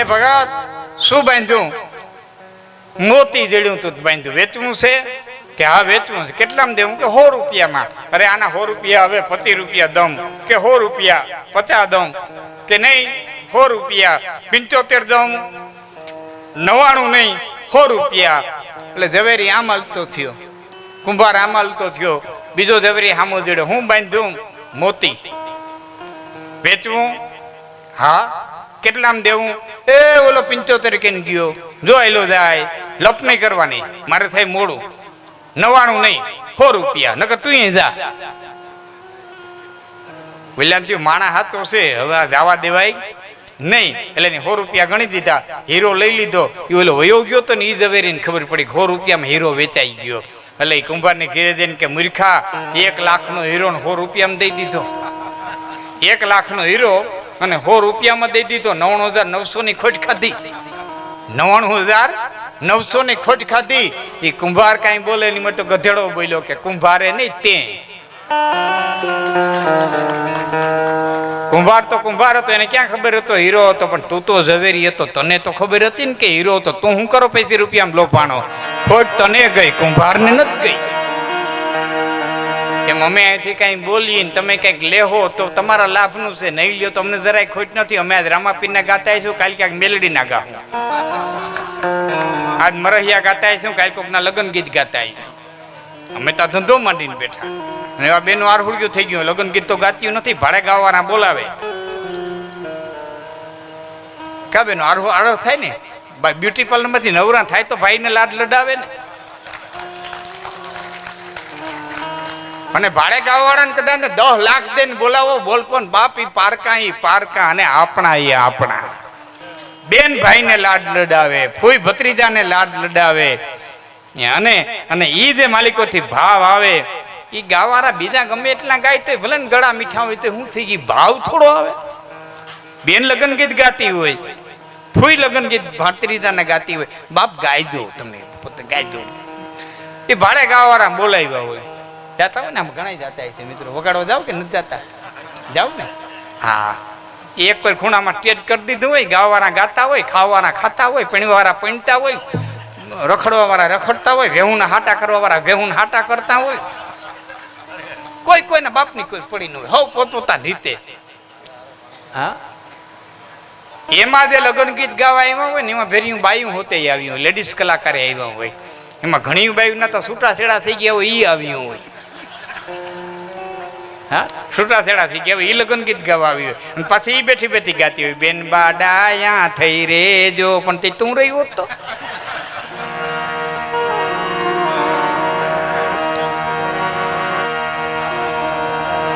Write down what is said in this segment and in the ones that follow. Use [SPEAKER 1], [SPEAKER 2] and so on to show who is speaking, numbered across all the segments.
[SPEAKER 1] એ ભગત, શું બાંધ્યું? મોતી જડ્યું તું બાંધ્યું. વેચવું છે? કે હા, વેચવું છે. કેટલામાં દેવું? કે સો રૂપિયામાં. અરે, આના સો રૂપિયા હવે પચીસ રૂપિયા દમ. કે સો રૂપિયા પચાસ દમ. કે નહીં, સો રૂપિયા. પંચોતેર દમ. નવાણું નહીં, સો રૂપિયા. એટલે ઝવેરી આમ હાલતો થયો. કુંભાર આમ હાલતો થયો. બીજો ઝવેરી હામો જડ્યો હું બાંધ્યું? મોતી. વેચવું? હા. કેટલામાં દેવું? એ ઓલો પંચોતેર કે ગયો. જો એલો જાય લપ નહીં કરવાની. મારે થાય મોડું. નવાણું નહીં, સો રૂપિયા. નકર તું જા. વિલામજી માણા હાથો છે. હવે જવા દેવાય? નહીં. એટલે એને સો રૂપિયા ગણી દીધા. હીરો લઈ લીધો. એ ઓલો વયો ગયો તો ને એ ઝવેરીને ખબર પડી સો રૂપિયામાં હીરો વેચાઈ ગયો. એટલે એ કુંભારને ઘેરે જઈને કે, મૂર્ખા, એક લાખનો હીરો ને સો રૂપિયામાં દઈ દીધો. એક લાખનો હીરો અને સો રૂપિયામાં દઈ દીધો. નવ્વાણું હજાર નવસો ની ખોટ ખાધી. નવ્વાણું હજાર નવસો ની ખોટ ખાધી. એ કુંભાર કાંઈ બોલે નહીં તો ગધેડો બોલ્યો કે કુંભારે નહીં તે કુંભાર તો કુંભાર હતો, એને ક્યાં ખબર હતો? હીરો હતો, પણ તું તો ઝવેરી હતો. તને તો ખબર હતી ને કે હીરો હતો. તું હું કરો પૈસી રૂપિયામાં લોપાણો? ખોટ તને ગઈ, કુંભારને નથી ગઈ. એમ અમે અહીંથી કાંઈ બોલીએ ને તમે કંઈક લેહો તો તમારા લાભનું છે. નહીં લ્યો તો અમને જરાય ખોટ નથી. અમે આજ રામાપીરના ગાતા આવીશું, કાલ ક્યાંક મેલડીના ગા. આજ મરહિયા ગાતા આવીશું, કાલ કોકના લગ્ન ગીત ગાતા આવીશું. અમે તો ધંધો માંડીને બેઠા. અને એવા બેનું આરહુડ્યું થઈ ગયું. લગ્ન ગીત તો ગાત્યું નથી, ભાડે ગાવાના બોલાવે. કા બેનો આરહો આરહ થાય ને? બ્યુટી પાર્લરમાંથી નવરા થાય તો ભાઈને લાડ લડાવે ને? અને ભાડે ગાવાવાળાને કદાચ ને દસ લાખ દઈને બોલાવો, બોલ પણ, બાપ, પારકા ઈ પારકા અને આપણા એ આપણા. બેન ભાઈને લાડ લડાવે, ફૂઈ ભત્રીજાને લાડ લડાવે. અને અને ઈ જે માલિકોથી ભાવ આવે એ ગાવાળા બીજા ગમે એટલા ગાય તો ભલે ગળા મીઠા હોય તો શું થઈ ગઈ, ભાવ થોડો આવે. બેન લગ્ન ગીત ગાતી હોય, ફૂઈ લગ્ન ગીત ભત્રીજાને ગાતી હોય, બાપ ગાઈ દો તમે પોતે ગાઈ દો. એ ભાડે ગાવાવાળા બોલાવ્યા હોય. જાતા હોય ને આમ ઘણા જાતા છે મિત્રો. વગાડવા જાવ કે નથી જાતા? જાવ ને. હા. એક કોઈ ખૂણામાં ટેટ કરી દીધું હોય ગાવાના ગાતા હોય ખાવાના ખાતા હોય પીણવાવાળા પીણતા હોય રખડવાવાળા રખડતા હોય વેહુના હાટા કરવાવાળા વેહુના હાટા કરતા હોય. કોઈ કોઈના બાપની કોઈ પડી ન હોય. હવ પોતપોતાની રીતે હા? એમાં જે લગ્ન ગીત ગાવા આવ્યા હોય ને એમાં ભેરિયું બાયું હોતે આવ્યું હોય લેડીઝ કલાકારે આવ્યા હોય. એમાં ઘણી બાયું ના તો છૂટા છેડા થઈ ગયા હોય એ આવ્યું હોય. હા? છૂટા છેડા થઈ ગયા એ લગ્ન ગીત ગાવા આવ્યું હોય. અને પાછી એ બેઠી બેઠી ગાતી હોય. બેન બાડાયા થઈ રે જો. પણ તે તું રહી હોત તો?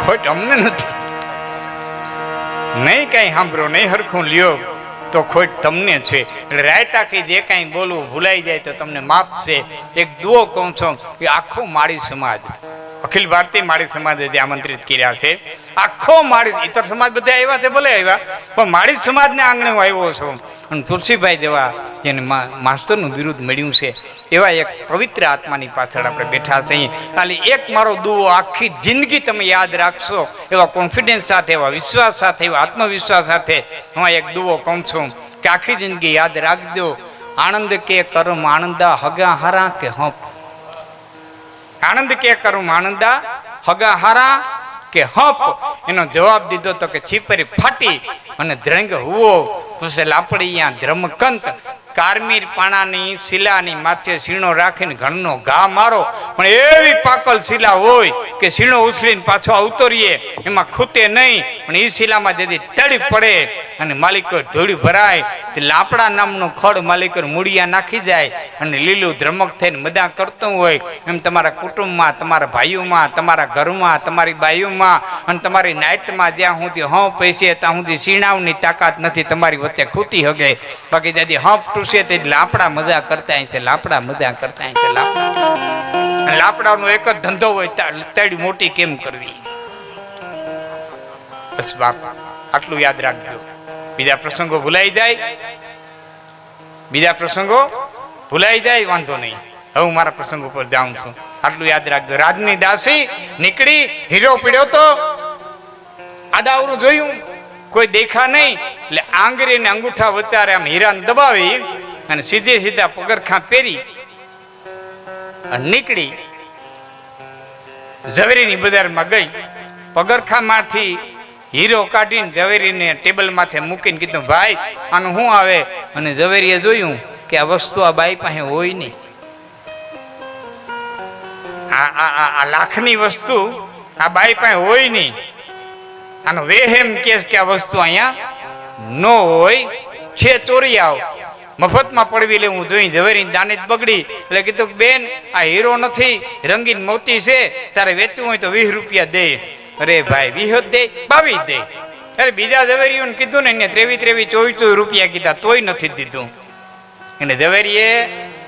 [SPEAKER 1] ખોટ અમને નથી. નહીં કાંઈ સાંભળો, નહીં હરખું લ્યો. તો ખોટ તમને છે. એટલે રાયતા કઈ જે કાંઈ બોલવું ભૂલાઈ જાય તો તમને છે. એક દુઓ કહું છું કે આખો માળી સમાજ અખિલ ભારતીય માળી સમાજે જે આમંત્રિત કર્યા છે, આખો માળી ઇતર સમાજ બધા આવ્યા છે, ભલે આવ્યા, પણ માળી સમાજને આંગણે હું આવ્યો છું. અને તુલસીભાઈ જેવા જેને માસ્તરનું બિરુદ મળ્યું છે, એવા એક પવિત્ર આત્માની પાછળ આપણે બેઠા છીએ ખાલી એક મારો દુઓ આખી જિંદગી તમે યાદ રાખશો, એવા કોન્ફિડન્સ સાથે, એવા વિશ્વાસ સાથે, એવા આત્મવિશ્વાસ સાથે હું એક દુઓ કહું છું કે આખી જિંદગી યાદ રાખજો. આનંદ કે કર્મ, આનંદા હગા હારા કે હપ. આનંદ કે કરું આનંદા? હગા હારા કે હપ? એનો જવાબ દીધો તો કે છીપરી ફાટી અને ધ્રંગ હુવો. પછી લાપડીયા ધ્રમકંત, કારમીર પાણાની શિલાની માથે સીણો રાખીને ઘણનો ઘા મારો. પણ એવી પાકલ શિલા હોય કે સીણો ઉછળીને પાછો આવતો રહીએ, એમાં ખૂતે નહીં, પણ એ શિલામાં જેથી તળી પડે અને માલિકો ધૂળી ભરાય. તે લાપડા નામનો ખડ માલિકો મૂળિયા નાખી જાય અને લીલું ધ્રમક થઈને મદા કરતું હોય. એમ તમારા કુટુંબમાં, તમારા ભાઈઓમાં, તમારા ઘરમાં, તમારી બાઈઓમાં અને તમારી નાયતમાં જ્યાં સુધી હં પૈસે ત્યાં સુધી શીણાવની તાકાત નથી, તમારી વચ્ચે ખૂતી હગે. બાકી જ્યાંથી હંપ ટૂસે તે લાપડા મજા કરતા અહીં છે લાપડા મજા કરતા અહીં લાપડા. લાપડાનો એક જ ધંધો હોય તેડી મોટી કેમ કરવી? બસ બાપ, આટલું યાદ રાખજો. બીજા પ્રસંગો ભૂલાઈ જાય. બીજા પ્રસંગો ભૂલાઈ જાય, વાંધો નહીં. હું મારા પ્રસંગ ઉપર જાઉં છું. આટલું યાદ રાખજો. રાજની દાસી નીકળી, હીરો પીડ્યો તો આદાવરું જોયું. કોઈ દેખા નહીં. એટલે આંગરીને અંગૂઠા વચારે આમ હીરાને દબાવી અને સીધે સીધા પગરખાં પહેરી નીકળી ઝવેરીની બજારમાં ગઈ. પગરખામાંથી હીરો કાઢીને ઝવેરીને ટેબલ માથે મૂકીને કીધું, ભાઈ, આનું શું આવે? અને ઝવેરીએ જોયું કે આ વસ્તુ આ બાઈ પાસે હોય નહીં. આ આ, આ- લાખની વસ્તુ આ બાઈ પાસે હોય નહીં. આનો વેહેમ કેસ કે આ વસ્તુ અહીંયા ન હોય. છે ચોરી આવ. મફતમાં પડવી લે, હું જોઈ ઝવેરી દાને બગડી. એટલે કીધું બેન, આ હીરો નથી, રંગીન મોતી છે, તારે વેચવું હોય તો વીસ રૂપિયા દે. અરે ભાઈ, વીસ દે, બાવીસ દે. અરે બીજા ઝવેરીઓને કીધું ને, એને ત્રેવીસ ત્રેવીસ ચોવીસ ચોવીસ રૂપિયા કીધા, તોય નથી દીધું. એને ઝવેરીએ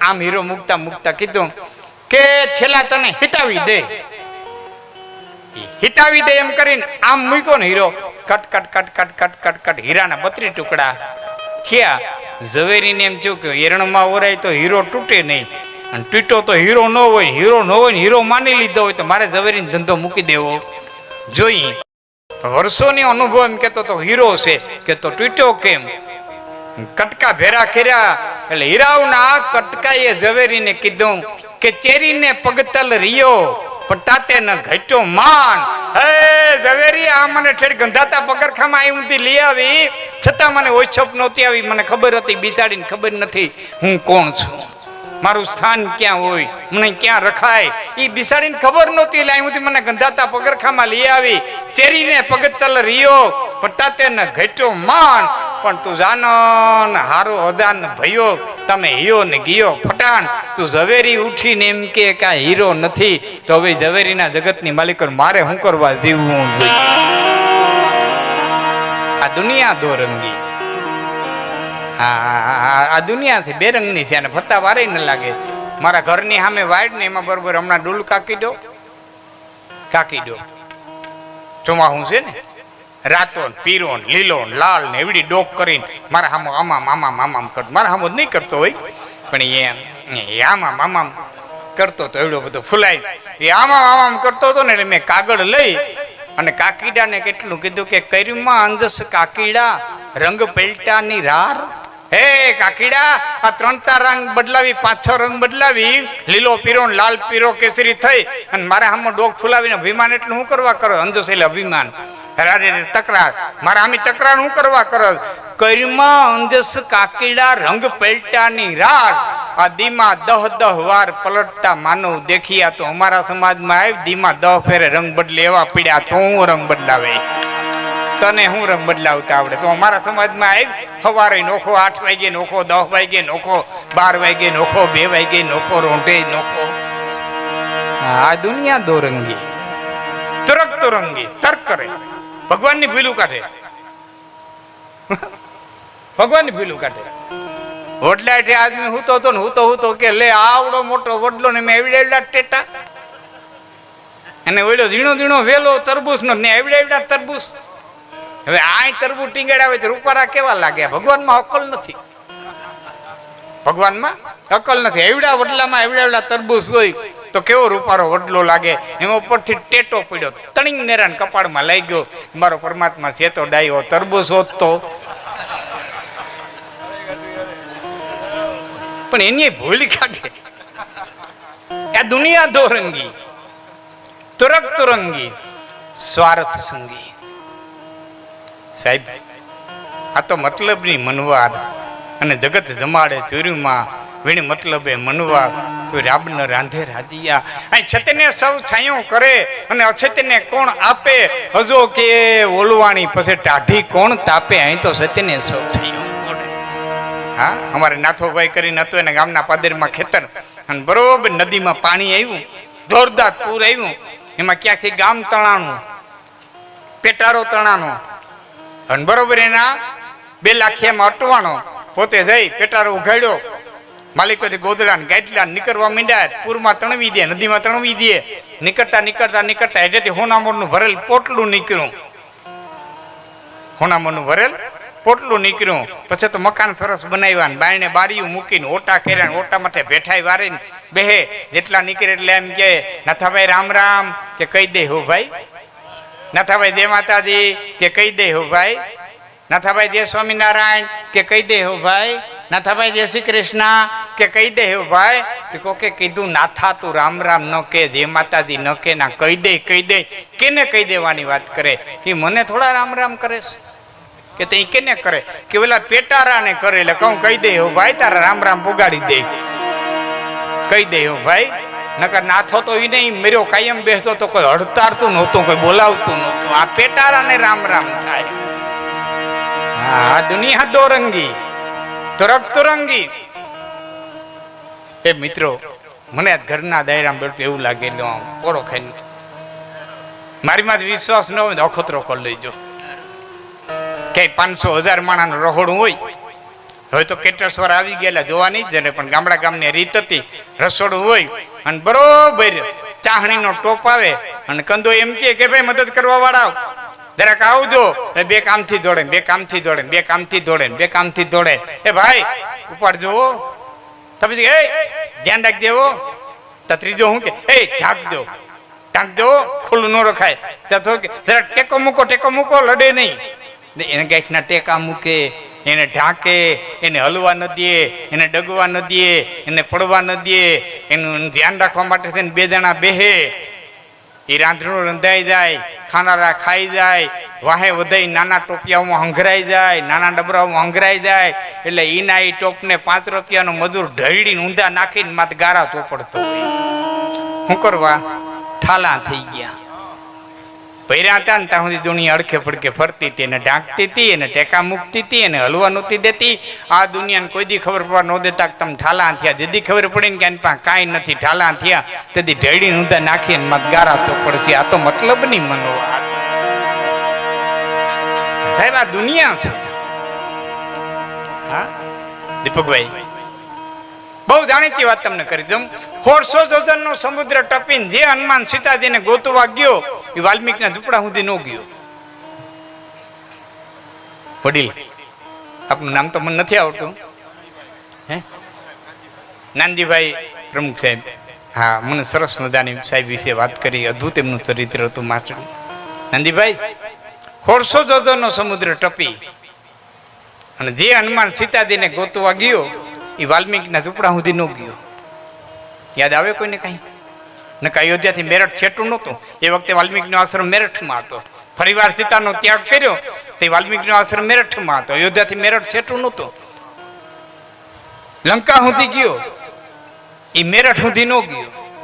[SPEAKER 1] આમ હીરો મૂકતા મૂકતા કીધું કે, છેલ્લા તને હિતાવી દે. હિતાવી દે એમ કરીને આમ મૂક્યો ને hero. Cut cut cut cut cut cut cut, હીરાના બત્રી ટુકડા થયા. ઝવેરીને એમ થયું કે હિરણમાં ઓરાય તો હીરો તૂટે નહીં. અને તૂટ્યો તો હીરો ન હોય, હીરો ન હોય ને હીરો માની લીધો હોય તો મારે ઝવેરીને ધંધો મૂકી દેવો. જોઈ. વર્ષોની અનુભવ એમ કેતો તો હીરો છે, કે તો તૂટ્યો કેમ? કટકા ભેરા કર્યા, એટલે હીરાઓના કટકાએ ઝવેરીને કીધું કે ચેરીને પગતલ રિયો, પણ તાતે ન ઘટ્યો માન. હે ઝવેરી આ મને ઠેડ ગંધાતા પગરખામાં આવી ઊંધી લઈ આવી. છતાં મને ઓછપ નહોતી આવી. મને ખબર હતી, બિચારીને ખબર નથી હું કોણ છું. મારું સ્થાન ક્યાં હોય, મને ક્યાં રખાય? એ બિસાડીને ખબર નહોતી, એટલે અહીંથી મને ગંધાતા પગરખામાં લઈ આવી. ચેરીને પગતલ રિયો ને ન ઘટ્યો માન પણ તું જાનન હારો અદાન ભયો, તમે હિયો ને ગયો ફટાણ. તું ઝવેરી ઉઠીને એમ કે કાંઈ હીરો નથી, તો હવે ઝવેરીના જગતની માલિકો મારે શું કરવા જીવવું જોઈએ? આ દુનિયા દો રંગી. આ દુનિયા છે બે રંગની છે અને ફરતા વારે ન લાગે. મારા ઘરની સામે વાઈડ ને એમાં બરોબર હમણાં ડૂલ કાકી દો કાકી દો ચોમાહું છે ને? રાતો પીરોન પીરો લીલો લાલ ને એવડી ડોક કરીને મારા હામો આમા મામા મામામ કરતો મારા હામો નહીં કરતો હોય. પણ એ એ આમાં મામામ કરતો તો એવડો બધો ફૂલાય. એ આમાં મામામ કરતો હતો ને એટલે મેં કાગળ લઈ અને કાકીડાને કેટલું કીધું કે કર્યુંમાં અંધસ કાકીડા, રંગ પલટાની રાર. હે કાકીડા, આ ત્રણ ચાર રંગ બદલાવી, પાંચ છ રંગ બદલાવી, લીલો પીરો લાલ, પીરો, કેસરી થઈ. અને મારા હામો ડોક ફૂલાવીને અભિમાન એટલું હું કરવા કરો? અંધસ એટલે અભિમાન. રારે તકરાર. મારા આમી તકરાર હું કરવા કરો કર્યુંમાં અંજસ કાકીડા રંગ પલટાની રાગ આ દીમાં દહ દહ વાર પલટતા માનવ દેખિયા તો અમારા સમાજમાં આવી દીમાં દહ ફેરે રંગ બદલે, એવા પીડ્યા તો હું રંગ બદલાવે. તને હું રંગ બદલાવતા આવડે? તો અમારા સમાજમાં આવી સવારે નોખો આઠ વાગે નોખો દસ વાગે નોખો, બાર વાગે નોખો, બે વાગે નોખો, રોંઢે નોખો. આ દુનિયા દોરંગી. તરક તોરંગી તર્ક કરે. ભગવાનની ભૂલું કાઢે ભગવાનની ભૂલું કાઢે વડલા એટલે આદમી હું તો હતો ને હું તો હું તો કે લે આવડો મોટો વડલો ને મેં એવડે એવડા ટેટા. અને ઓલો ઝીણો ઝીણો વેલો તરબૂચ નો ને એવડે એવડા તરબૂચ. હવે આ તરબૂચ ટીંગાડાવે તો રૂપારા કેવા લાગ્યા? ભગવાનમાં અકલ નથી. ભગવાનમાં? અકલ નથી. એવડા વડલામાં એવડા એવડા તરબૂસ હોય તો કેવો રૂપારો વડલો લાગે? એમાં ઉપરથી ટેટો પડ્યો. તણીંગ નેરાન કપાળમાં લઈ ગયો. મારો પરમાત્મા છે તો ડાયો. તરબૂસ હોત પણ એની ભૂલ કાઢે. આ દુનિયા દોરંગી, તુરક તુરંગી, સ્વાર્થ સંગી. સાહેબ, આ તો મતલબની મનવાર અને જગત જમાડે ચોર્યુમાં વીણ મતલબે મનવા કોઈ રાબન રાંધે રાજીયા અહીં છતને સૌ છાંયો કરે અને અછતને કોણ આપે? હજો કે ઓલવાણી પછી ટાઢી કોણ તાપે? અહીં તો સત્યને સૌ છાંયો હા? અમારે નાથોભાઈ કરીને હતો એને ગામના પાદરમાં ખેતર. અને બરોબર નદીમાં પાણી આવ્યું. જોરદાર પૂર આવ્યું. એમાં ક્યાંથી ગામ તણાનું પેટારો તણાનો અને બરોબર એના બે લાખિયામાં અટવાણો. પોતે જઈ પેટારો ઉઘાડ્યો. માલિકોથી ગોદડા ને ગાટલા નીકળવા મીંડ્યા, પૂરમાં તણવી દે, નદીમાં તણવી દે. નીકળતા નીકળતા નીકળતા હેઠેથી હોનામોરનું ભરેલ પોટલું નીકળ્યું. હોનામોરનું ભરેલ પોટલું નીકળ્યું. પછી તો મકાન સરસ બનાવ્યા ને બાયણે બારીયું મૂકીને ઓટા કર્યા ઓટા માટે ભેઠાઈ વારીને બેહે. જેટલા નીકળે એટલે એમ કે, નાથાભાઈ, રામ રામ. કે, કહી દે હો ભાઈ. નાથાભાઈ જય માતાજી કે, કહી દે હો ભાઈ. નાથાભાઈ જય સ્વામિનારાયણ કે કહી દે હો ભાઈ? નાથાભાઈ જય શ્રી કૃષ્ણ કે કહી દે હો ભાઈ? તો કોકે કીધું, નાથા તું રામ રામ ન કે જય માતાજી ન કે, ના કહી દે કહી દે. કેને કહી દેવાની વાત કરે? એ મને થોડા રામ રામ કરે કે તે કેને કરે? કે ઓલા પેટારાને કરે, એટલે કહું, કહી દે હો ભાઈ, તારા રામ રામ પુગાડી દે. કહી દે હો ભાઈ, નકર નાથો તો એ નહીં, મર્યો કાયમ બેસતો તો કોઈ હડતારતું નહોતું, કોઈ બોલાવતું નહોતું. આ પેટારાને રામ રામ આ દુનિયા દોરંગી, તરક તુરંગી. એ મિત્રો, મને ઘરના દાયરામાં બેઠું એવું લાગે એટલે આમ પોરો ખાઈને. મારી માં વિશ્વાસ ન હોય તો અખતરો કરી લેજો. કે પાંચસો હજાર માણાનું રહોડું હોય, હવે તો કેટરસ્વર આવી ગયેલા, જોવાની જ ને પણ ગામડા ગામની રીત હતી, રસોડું હોય, અને બરોબર ચાહણીનો ટોપ આવે, અને કંદો એમ કે, ભાઈ, મદદ કરવા વાળા જરાક આવજો. બે કામથી દોડે બે કામથી દોડે બે કામથી દોડે બે કામથી દોડે. એ ભાઈ ઉપાડજો જુઓ. તમે એ, ધ્યાન રાખજો હો. તો ત્રીજો હું કે? એ ઢાંકજો ઢાંકજો ખુલ્લું ન રખાય. તો કે, જરા ટેકો મૂકો ટેકો મૂકો, લડે નહીં. એને ગાંઠના ટેકા મૂકે, એને ઢાંકે, એને હલવા ન દે, એને ડગવા ન દે, એને પડવા ન દે. એનું ધ્યાન રાખવા માટે થઈને બે જણા બેહે. એ રાંધણું રંધાઈ જાય. ખાનારા ખાઈ જાય, વાહે વધાઈ નાના ટોપિયાઓમાં હંઘરાઈ જાય, નાના ડબરાઓમાં હંઘરાઈ જાય, એટલે ઈના એ ટોપને પાંચ રૂપિયાનો મજૂર ઢળીને ઊંધા નાખીને માત ગારા ચોપડતો હોય. શું કરવા? ઠાલા થઈ ગયા. ભૈરા હતા ને ત્યાં સુધી દુનિયા અડખે પડખે ફરતી હતી એને ઢાંકતી હતી એને ટેકા મૂકતી હતી એને હલવા નહોતી દેતી. આ દુનિયાને કોઈ દી ખબર પડવા ન દેતા કે તમે ઠાલા થયા. જેદી ખબર પડી ને કે એની પાસે કાંઈ નથી ઠાલા થયા તેથી ઢેડી ઊંધા નાખી ને મત ગારા તો પડશે. આ તો મતલબ નહીં મનો સાહેબ, આ દુનિયા છે. હા? દીપકભાઈ, બહુ જાણીતી વાત તમને કરી દઉં. સોળસો જોજનનો સમુદ્ર ટપીને જે હનુમાન સીતાજીને ગોતવા ગયો એ વાલ્મીકના ઝૂંપડા સુધી ન ગયો. વડીલ, આપનું નામ તો મને નથી આવડતું. હે? નાનજીભાઈ પ્રમુખ સાહેબ. હા, મને સરસ મજાની સાહેબ વિશે વાત કરી, અદ્ભુત એમનું ચરિત્ર હતું માસ્ટર નાનજીભાઈ સોળસો જોજોનો સમુદ્ર ટપી. અને જે હનુમાન સીતાજીને ગોતવા ગયો, એ વાલ્મીકના ઝૂંપડા સુધી ન ગયો. યાદ આવે કોઈને કાંઈ? ને કે અયોધ્યાથી મેરઠ છેટું નહોતું. એ વખતે વાલ્મીકનો આશ્રમ મેરઠમાં હતો. ફરીવાર સીતાનો ત્યાગ કર્યો, તે વાલ્મીકીનો આશ્રમ મેરઠમાં હતો. અયોધ્યાથી મેરઠ છેટું નહોતું. લંકા સુધી ગયો. એ મેરઠ સુધી ન ગયો.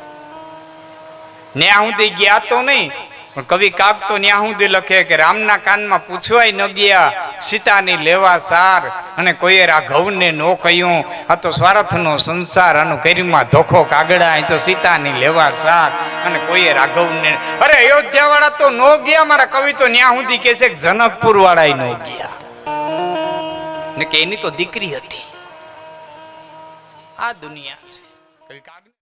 [SPEAKER 1] ન્યા સુધી ગયા તો નહીં. કવિ કાક તો સુધી લખે કે રામના કાનમાં પૂછવાય ન ગયા, સીતાની લેવા સાર, અને કોઈએ રાઘવને નો કહ્યું. આ તો સ્વાર્થનો સંસાર, આનું કરીમાં ધોખો કાગડા તો સીતાની લેવા સાર, અને કોઈએ રાઘવને, અરે અયોધ્યાવાળા તો નો ગયા, મારા કવિ તો ન્યા સુધી કે છે કે જનકપુર વાળા નો ગયા. ને કે એની તો દીકરી હતી. આ દુનિયા છે. કવિ